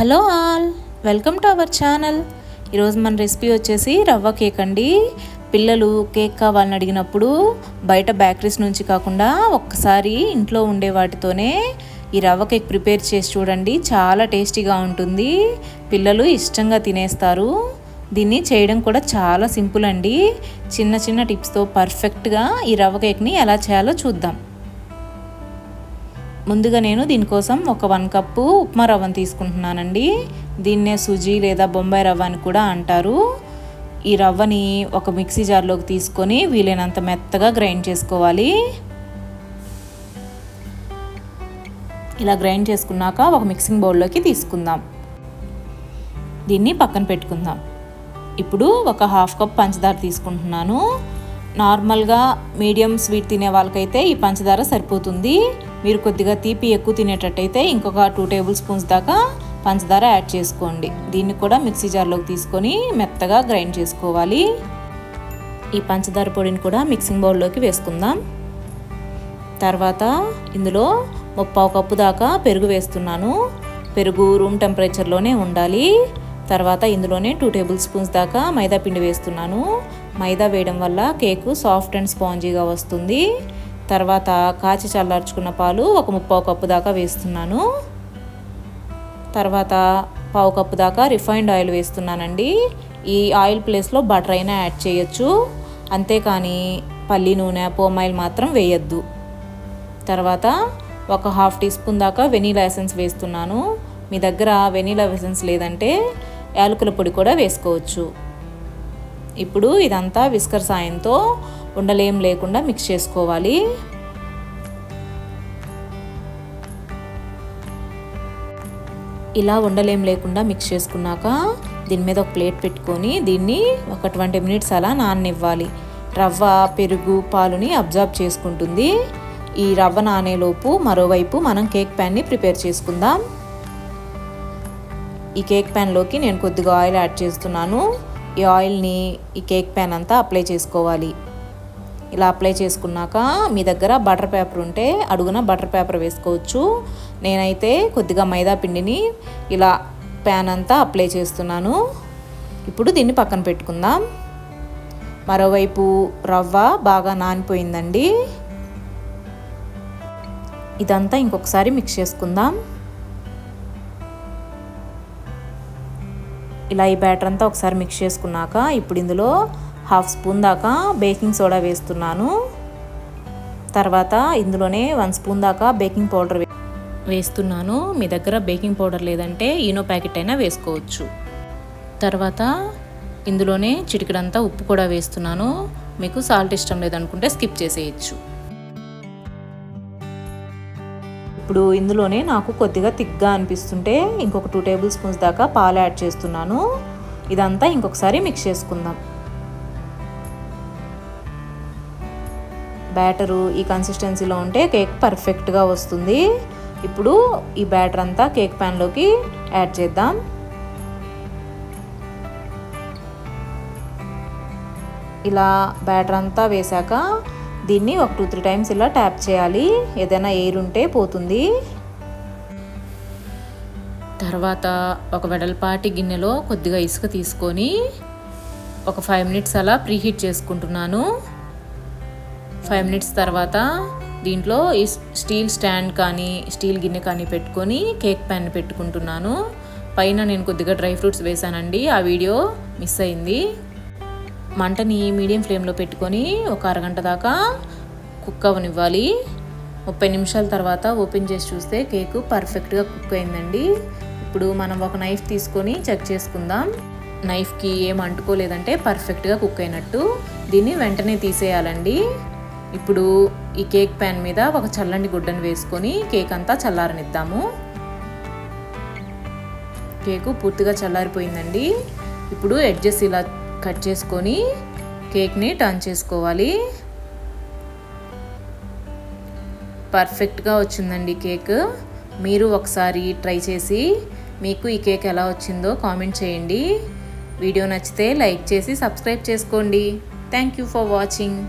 Hello all welcome to our channel. ఈరోజు మన recipe వచ్చేసి రవ్వ కేక్ అండి. పిల్లలు కేక్ కావాలని అడిగినప్పుడు బయట బేకరీస్ నుంచి కాకుండా ఒక్కసారి ఇంట్లో ఉండే వాటితోనే ఈ రవ్వ కేక్ ప్రిపేర్ చేసి చూడండి చాలా టేస్టీగా ఉంటుంది. పిల్లలు ఇష్టంగా తినేస్తారు. దీన్ని చేయడం కూడా చాలా సింపుల్ అండి. చిన్న చిన్న టిప్స్తో పర్ఫెక్ట్గా ఈ రవ్వ కేక్ని ఎలా చేయాలో చూద్దాం. ముందుగా నేను దీనికోసం ఒక వన్ కప్పు ఉప్మా రవ్వను తీసుకుంటున్నానండి. దీన్నే సుజీ లేదా బొంబాయి రవ్వ అని కూడా అంటారు. ఈ రవ్వని ఒక మిక్సీ జార్లోకి తీసుకొని వీలైనంత మెత్తగా గ్రైండ్ చేసుకోవాలి. ఇలా గ్రైండ్ చేసుకున్నాక ఒక మిక్సింగ్ బౌల్లోకి తీసుకుందాం. దీన్ని పక్కన పెట్టుకుందాం. ఇప్పుడు ఒక హాఫ్ కప్ పంచదార తీసుకుంటున్నాను. నార్మల్గా మీడియం స్వీట్ తినే వాళ్ళకైతే ఈ పంచదార సరిపోతుంది. మీరు కొద్దిగా తీపి ఎక్కువ తినేటట్టయితే ఇంకొక టూ టేబుల్ స్పూన్స్ దాకా పంచదార యాడ్ చేసుకోండి. దీన్ని కూడా మిక్సీ జార్లోకి తీసుకొని మెత్తగా గ్రైండ్ చేసుకోవాలి. ఈ పంచదార పొడిని కూడా మిక్సింగ్ బౌల్లోకి వేసుకుందాం. తర్వాత ఇందులో ముప్పావు కప్పు దాకా పెరుగు వేస్తున్నాను. పెరుగు రూమ్ టెంపరేచర్లోనే ఉండాలి. తర్వాత ఇందులోనే టూ టేబుల్ స్పూన్స్ దాకా మైదా పిండి వేస్తున్నాను. మైదా వేయడం వల్ల కేకు సాఫ్ట్ అండ్ స్పాంజీగా వస్తుంది. తర్వాత కాచి చల్లార్చుకున్న పాలు ఒక ముప్పావు కప్పు దాకా వేస్తున్నాను. తర్వాత పావు కప్పు దాకా రిఫైన్డ్ ఆయిల్ వేస్తున్నానండి. ఈ ఆయిల్ ప్లేస్లో బటర్ అయినా యాడ్ చేయొచ్చు. అంతేకాని పల్లి నూనె పోమాయిల్ మాత్రం వేయద్దు. తర్వాత ఒక హాఫ్ టీ స్పూన్ దాకా వెనీలా ఎసెన్స్ వేస్తున్నాను. మీ దగ్గర వెనీలా ఎసెన్స్ లేదంటే యాలకుల పొడి కూడా వేసుకోవచ్చు. ఇప్పుడు ఇదంతా విస్కర్ సాయంతో ఉండలేం లేకుండా మిక్స్ చేసుకోవాలి. ఇలా ఉండలేం లేకుండా మిక్స్ చేసుకున్నాక దీని మీద ఒక ప్లేట్ పెట్టుకొని దీన్ని ఒక ట్వంటీ మినిట్స్ అలా నాననివ్వాలి. రవ్వ పెరుగు పాలుని అబ్జర్వ్ చేసుకుంటుంది. ఈ రవ్వ నానేలోపు మరోవైపు మనం కేక్ ప్యాన్ని ప్రిపేర్ చేసుకుందాం. ఈ కేక్ ప్యాన్లోకి నేను కొద్దిగా ఆయిల్ యాడ్ చేస్తున్నాను. ఈ ఆయిల్ని ఈ కేక్ ప్యాన్ అంతా అప్లై చేసుకోవాలి. ఇలా అప్లై చేసుకున్నాక మీ దగ్గర బటర్ పేపర్ ఉంటే అడుగున బటర్ పేపర్ వేసుకోవచ్చు. నేనైతే కొద్దిగా మైదా పిండిని ఇలా ప్యాన్ అంతా అప్లై చేస్తున్నాను. ఇప్పుడు దీన్ని పక్కన పెట్టుకుందాం. మరోవైపు రవ్వ బాగా నానిపోయిందండి. ఇదంతా ఇంకొకసారి మిక్స్ చేసుకుందాం. ఇలా ఈ బ్యాటర్ అంతా ఒకసారి మిక్స్ చేసుకున్నాక ఇప్పుడు ఇందులో హాఫ్ స్పూన్ దాకా బేకింగ్ సోడా వేస్తున్నాను. తర్వాత ఇందులోనే వన్ స్పూన్ దాకా బేకింగ్ పౌడర్ వేస్తున్నాను. మీ దగ్గర బేకింగ్ పౌడర్ లేదంటే ఈనో ప్యాకెట్ అయినా వేసుకోవచ్చు. తర్వాత ఇందులోనే చిటికడంతా ఉప్పు కూడా వేస్తున్నాను. మీకు సాల్ట్ ఇష్టం లేదనుకుంటే స్కిప్ చేసేయచ్చు. ఇప్పుడు ఇందులోనే నాకు కొద్దిగా తిగ్గా అనిపిస్తుంటే ఇంకొక టూ టేబుల్ స్పూన్స్ దాకా పాలు యాడ్ చేస్తున్నాను. ఇదంతా ఇంకొకసారి మిక్స్ చేసుకుందాం. బ్యాటరు ఈ కన్సిస్టెన్సీలో ఉంటే కేక్ పర్ఫెక్ట్గా వస్తుంది. ఇప్పుడు ఈ బ్యాటర్ అంతా కేక్ ప్యాన్లోకి యాడ్ చేద్దాం. ఇలా బ్యాటర్ అంతా వేశాక దీన్ని ఒక టూ త్రీ టైమ్స్ ఇలా ట్యాప్ చేయాలి. ఏదైనా ఎయిర్ ఉంటే పోతుంది. తర్వాత ఒక వెడల్పాటి గిన్నెలో కొద్దిగా ఇసుక తీసుకొని ఒక ఫైవ్ మినిట్స్ అలా ప్రీహీట్ చేసుకుంటున్నాను. ఫైవ్ మినిట్స్ తర్వాత దీంట్లో ఈ స్టీల్ స్టాండ్ కానీ స్టీల్ గిన్నె కానీ పెట్టుకొని కేక్ ప్యాన్ పెట్టుకుంటున్నాను. పైన నేను కొద్దిగా డ్రై ఫ్రూట్స్ వేసానండి ఆ వీడియో మిస్ అయింది. మంటని మీడియం ఫ్లేమ్లో పెట్టుకొని ఒక అరగంట దాకా కుక్ అవ్వనివ్వాలి ముప్పై నిమిషాల తర్వాత ఓపెన్ చేసి చూస్తే కేకు పర్ఫెక్ట్గా కుక్ అయిందండి. ఇప్పుడు మనం ఒక నైఫ్ తీసుకొని చెక్ చేసుకుందాం. నైఫ్కి ఏం అంటుకోలేదంటే పర్ఫెక్ట్గా కుక్ అయినట్టు. దీన్ని వెంటనే తీసేయాలండి. ఇప్పుడు ఈ కేక్ ప్యాన్ మీద ఒక చల్లని గుడ్డను వేసుకొని కేక్ అంతా చల్లారనిద్దాము. కేకు పూర్తిగా చల్లారిపోయిందండి. ఇప్పుడు ఎడ్జెస్ ఇలా కట్ చేసుకొని కేక్ని టర్న్ చేసుకోవాలి. పర్ఫెక్ట్గా వచ్చిందండి కేక్. మీరు ఒకసారి ట్రై చేసి మీకు ఈ కేక్ ఎలా వచ్చిందో కామెంట్ చేయండి. వీడియో నచ్చితే లైక్ చేసి సబ్స్క్రైబ్ చేసుకోండి. Thank you for watching.